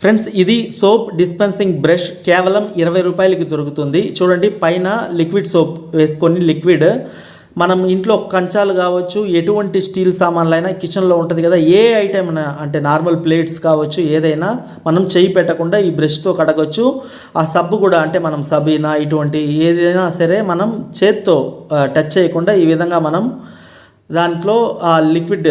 Friends ఇది soap dispensing brush కేవలం ఇరవై రూపాయలకి దొరుకుతుంది. చూడండి పైన లిక్విడ్ సోప్ వేసుకొని లిక్విడ్. మనం ఇంట్లో కంచాలు కావచ్చు ఎటువంటి స్టీల్ సామాన్లైనా కిచెన్లో ఉంటుంది కదా ఏ ఐటెం అంటే నార్మల్ ప్లేట్స్ కావచ్చు ఏదైనా మనం చేయి పెట్టకుండా ఈ బ్రష్తో కడగచ్చు. ఆ సబ్బు కూడా అంటే మనం సబీనా ఇటువంటి ఏదైనా సరే మనం చేత్తో టచ్ చేయకుండా ఈ విధంగా మనం దాంట్లో ఆ లిక్విడ్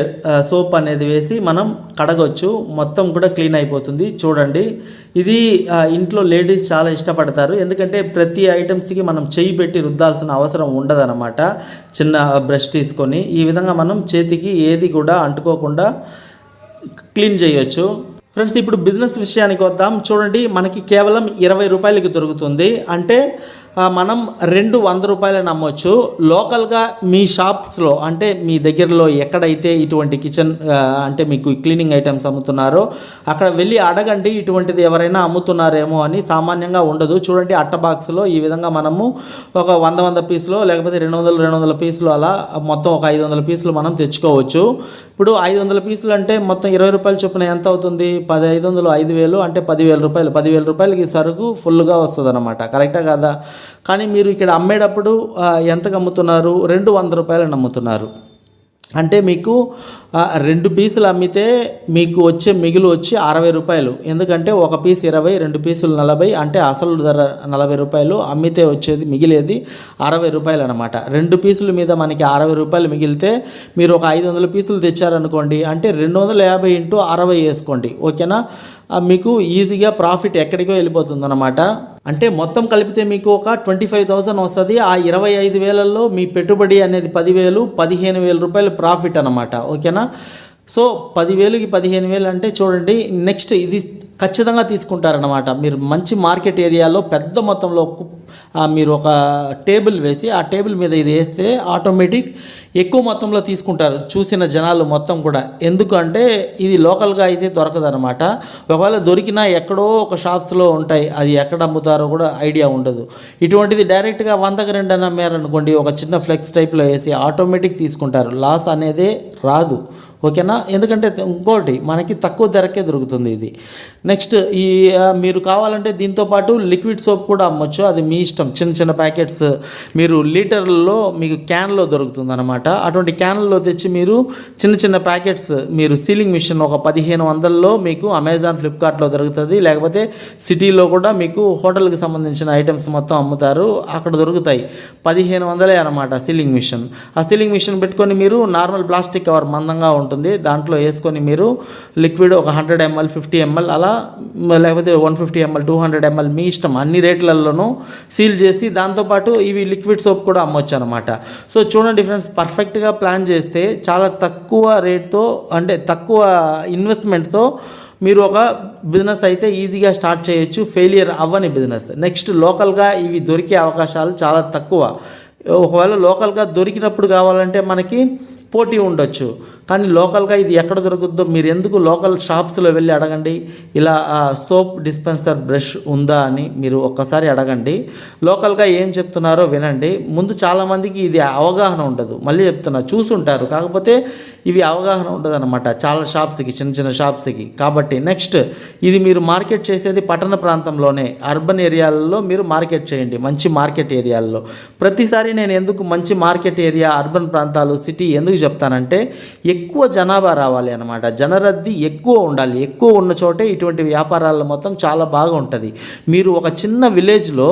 సోప్ అనేది వేసి మనం కడగొచ్చు. మొత్తం కూడా క్లీన్ అయిపోతుంది. చూడండి. ఇది ఆ, ఇంట్లో లేడీస్ చాలా ఇష్టపడతారు. ఎందుకంటే ప్రతి ఐటమ్స్కి మనం చేయి పెట్టి రుద్దాల్సిన అవసరం ఉండదన్నమాట. చిన్న బ్రష్ తీసుకొని ఈ విధంగా మనం చేతికి ఏది కూడా అంటుకోకుండా క్లీన్ చేయొచ్చు. ఫ్రెండ్స్ ఇప్పుడు బిజినెస్ విషయానికి వద్దాం. చూడండి మనకి కేవలం ఇరవై రూపాయలకి దొరుకుతుంది. అంటే మనం రెండు వంద రూపాయలు నమ్మొచ్చు. లోకల్గా మీ షాప్స్లో అంటే మీ దగ్గరలో ఎక్కడైతే ఇటువంటి కిచెన్ అంటే మీకు క్లీనింగ్ ఐటమ్స్ అమ్ముతున్నారో అక్కడ వెళ్ళి అడగండి ఇటువంటిది ఎవరైనా అమ్ముతున్నారేమో అని సామాన్యంగా ఉండదు. చూడండి అట్ట బాక్స్లో ఈ విధంగా మనము ఒక వంద వంద పీసులు లేకపోతే రెండు వందలు రెండు వందల పీసులు అలా మొత్తం ఒక ఐదు వందల పీసులు మనం తెచ్చుకోవచ్చు. ఇప్పుడు ఐదు వందల పీసులు అంటే మొత్తం ఇరవై రూపాయలు చొప్పున ఎంత అవుతుంది? పది ఐదు వందలు ఐదు వేలు అంటే పదివేల రూపాయలు. పదివేల రూపాయలకి సరుకు ఫుల్గా వస్తుంది అనమాట కరెక్టా కదా? కానీ మీరు ఇక్కడ అమ్మేటప్పుడు ఎంతకు అమ్ముతున్నారు రెండు వంద రూపాయలను అమ్ముతున్నారు. అంటే మీకు రెండు పీసులు అమ్మితే మీకు వచ్చే మిగులు వచ్చి అరవై రూపాయలు. ఎందుకంటే ఒక పీస్ ఇరవై రెండు పీసులు నలభై అంటే అసలు ధర నలభై రూపాయలు. అమ్మితే వచ్చేది మిగిలేది అరవై రూపాయలు అనమాట రెండు పీసుల మీద మనకి అరవై రూపాయలు మిగిలితే మీరు ఒక ఐదు వందల పీసులు తెచ్చారనుకోండి అంటే రెండు వందల యాభై ఇంటూ అరవై వేసుకోండి. ఓకేనా? మీకు ఈజీగా ప్రాఫిట్ ఎక్కడికో వెళ్ళిపోతుంది అనమాట అంటే మొత్తం కలిపితే మీకు ఒక ట్వంటీ ఫైవ్ థౌసండ్ వస్తుంది. ఆ ఇరవై ఐదు వేలల్లో మీ పెట్టుబడి అనేది పదివేలు పదిహేను వేల రూపాయలు ప్రాఫిట్ అనమాట ఓకేనా? సో పదివేలుకి పదిహేను వేలు అంటే చూడండి నెక్స్ట్ ఇది ఖచ్చితంగా తీసుకుంటారనమాట మీరు మంచి మార్కెట్ ఏరియాలో పెద్ద మొత్తంలో మీరు ఒక టేబుల్ వేసి ఆ టేబుల్ మీద ఇది వేస్తే ఆటోమేటిక్ ఎక్కువ మొత్తంలో తీసుకుంటారు. చూసిన జనాలు మొత్తం కూడా. ఎందుకంటే ఇది లోకల్గా అయితే దొరకదనమాట ఒకవేళ దొరికినా ఎక్కడో ఒక షాప్స్లో ఉంటాయి. అది ఎక్కడ అమ్ముతారో కూడా ఐడియా ఉండదు. ఇటువంటిది డైరెక్ట్గా వందకు రెండు అని అమ్మారనుకోండి ఒక చిన్న ఫ్లెక్స్ టైప్లో వేసి ఆటోమేటిక్ తీసుకుంటారు. లాస్ అనేదే రాదు. ఓకేనా? ఎందుకంటే ఇంకోటి మనకి తక్కువ ధరకే దొరుకుతుంది ఇది. నెక్స్ట్ ఈ మీరు కావాలంటే దీంతో పాటు లిక్విడ్ సోప్ కూడా అమ్మొచ్చు. అది మీ ఇష్టం. చిన్న చిన్న ప్యాకెట్స్ మీరు లీటర్లలో మీకు క్యాన్లో దొరుకుతుంది అనమాట అటువంటి క్యాన్లో తెచ్చి మీరు చిన్న చిన్న ప్యాకెట్స్ మీరు సీలింగ్ మిషన్ ఒక పదిహేను వందల్లో మీకు అమెజాన్ ఫ్లిప్కార్ట్లో దొరుకుతుంది. లేకపోతే సిటీలో కూడా మీకు హోటల్కి సంబంధించిన ఐటమ్స్ మొత్తం అమ్ముతారు. అక్కడ దొరుకుతాయి. పదిహేను వందలే అనమాట సీలింగ్ మిషన్. ఆ సీలింగ్ మిషన్ పెట్టుకొని మీరు నార్మల్ ప్లాస్టిక్ కవర్ మందంగా ఉంటుంది. ఉంటుంది. దాంట్లో వేసుకొని మీరు లిక్విడ్ ఒక హండ్రెడ్ ఎంఎల్ ఫిఫ్టీ ఎంఎల్ అలా లేకపోతే one fifty ML two hundred ML మీ ఇష్టం. అన్ని రేట్లలోనూ సీల్ చేసి దాంతోపాటు ఇవి లిక్విడ్ సోప్ కూడా అమ్మొచ్చు అనమాట సో చూడండి ఫ్రెండ్స్ పర్ఫెక్ట్గా ప్లాన్ చేస్తే చాలా తక్కువ రేట్తో అంటే తక్కువ ఇన్వెస్ట్మెంట్తో మీరు ఒక బిజినెస్ అయితే ఈజీగా స్టార్ట్ చేయొచ్చు. ఫెయిలియర్ అవ్వని బిజినెస్. నెక్స్ట్ లోకల్గా ఇవి దొరికే అవకాశాలు చాలా తక్కువ. ఒకవేళ లోకల్గా దొరికినప్పుడు కావాలంటే మనకి పోటీ ఉండొచ్చు. కానీ లోకల్గా ఇది ఎక్కడ దొరుకుతుందో మీరు ఎందుకు లోకల్ షాప్స్లో వెళ్ళి అడగండి. ఇలా సోప్ డిస్పెన్సర్ బ్రష్ ఉందా అని మీరు ఒక్కసారి అడగండి. లోకల్గా ఏం చెప్తున్నారో వినండి. ముందు చాలామందికి ఇది అవగాహన ఉండదు. మళ్ళీ చెప్తున్నా చూసుంటారు. కాకపోతే ఇవి అవగాహన ఉండదు అనమాట చాలా షాప్స్కి చిన్న చిన్న షాప్స్కి. కాబట్టి నెక్స్ట్ ఇది మీరు మార్కెట్ చేసేది పట్టణ ప్రాంతంలోనే అర్బన్ ఏరియాలలో మీరు మార్కెట్ చేయండి. మంచి మార్కెట్ ఏరియాల్లో. ప్రతిసారి నేను ఎందుకు మంచి మార్కెట్ ఏరియా అర్బన్ ప్రాంతాలు సిటీ ఎందుకు చెప్తానంటే ఎక్కువ జనాభా రావాలి అనమాట జనరద్దీ ఎక్కువ ఉండాలి. ఎక్కువ ఉన్న చోటే ఇటువంటి వ్యాపారాలు మొత్తం చాలా బాగా ఉంటుంది. మీరు ఒక చిన్న విలేజ్లో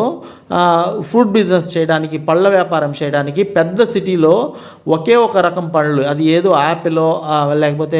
ఫుడ్ బిజినెస్ చేయడానికి పళ్ళ వ్యాపారం చేయడానికి పెద్ద సిటీలో ఒకే ఒక రకం పళ్ళు అది ఏదో యాపిలో లేకపోతే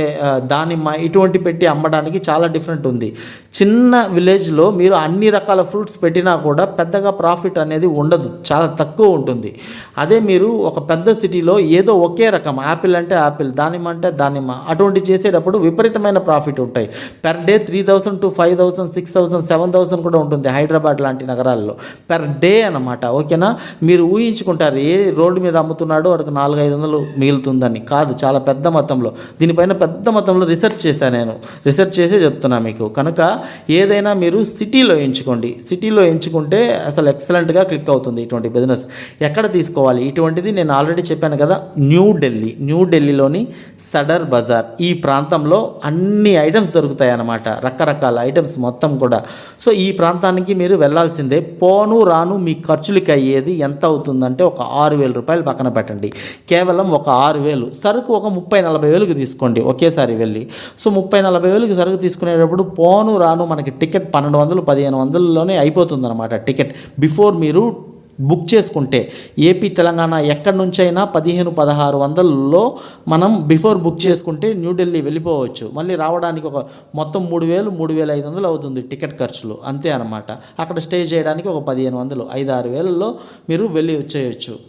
దానిమ్మ ఇటువంటి పెట్టి అమ్మడానికి చాలా డిఫరెంట్ ఉంది. చిన్న విలేజ్లో మీరు అన్ని రకాల ఫ్రూట్స్ పెట్టినా కూడా పెద్దగా ప్రాఫిట్ అనేది ఉండదు. చాలా తక్కువ ఉంటుంది. అదే మీరు ఒక పెద్ద సిటీలో ఏదో ఒకే రకం యాపిల్ అంటే యాపిల్ దానిమ్మ అంటే దానిమ్మ. అటువంటి చేసేటప్పుడు విపరీతమైన ప్రాఫిట్ ఉంటాయి. Per day three thousand to five thousand six thousand seven thousand కూడా ఉంటుంది హైదరాబాద్ లాంటి నగరాల్లో. పెర్ డే అనమాట ఓకేనా? మీరు ఊహించుకుంటారు ఏ రోడ్డు మీద అమ్ముతున్నాడో వాడికి నాలుగు ఐదు వందలు మిగులుతుందని. కాదు చాలా పెద్ద మొత్తంలో దీనిపైన పెద్ద మొత్తంలో రీసెర్చ్ చేశాను నేను. రీసెర్చ్ చేసే చెప్తున్నా మీకు. కనుక ఏదైనా మీరు సిటీలో ఎంచుకోండి. సిటీలో ఎంచుకుంటే అసలు ఎక్సలెంట్గా క్లిక్ అవుతుంది ఇటువంటి బిజినెస్ ఎక్కడ తీసుకోవాలి? ఇటువంటిది నేను ఆల్రెడీ చెప్పాను కదా న్యూ ఢిల్లీ న్యూఢిల్లీలోని సడర్ బజార్. ఈ ప్రాంతంలో అన్ని ఐటమ్స్ దొరుకుతాయి అన్నమాట రకరకాల ఐటమ్స్ మొత్తం కూడా. సో ఈ ప్రాంతానికి మీరు వెళ్ళాల్సిందే పోను రాను మీ ఖర్చులకి అయ్యేది ఎంత అవుతుందంటే ఒక ఆరు వేల రూపాయలు పక్కన పెట్టండి. కేవలం ఒక ఆరు వేలు. సరుకు ఒక ముప్పై నలభై వేలకు తీసుకోండి ఒకేసారి వెళ్ళి. సో ముప్పై నలభై వేలకు సరుకు తీసుకునేటప్పుడు పోను రాను మనకి టికెట్ పన్నెండు వందలు పదిహేను వందలలోనే అయిపోతుంది అనమాట టికెట్. బిఫోర్ మీరు బుక్ చేసుకుంటే ఏపీ తెలంగాణ ఎక్కడి నుంచైనా పదిహేను పదహారు వందలలో మనం బిఫోర్ బుక్ చేసుకుంటే న్యూఢిల్లీ వెళ్ళిపోవచ్చు. మళ్ళీ రావడానికి ఒక మొత్తం మూడు వేలు మూడు వేల ఐదు వందలు అవుతుంది టికెట్ ఖర్చులు. అంతే అనమాట అక్కడ స్టే చేయడానికి ఒక పదిహేను వందలు ఐదు ఆరు వేలలో మీరు వెళ్ళి వచ్చేయచ్చు.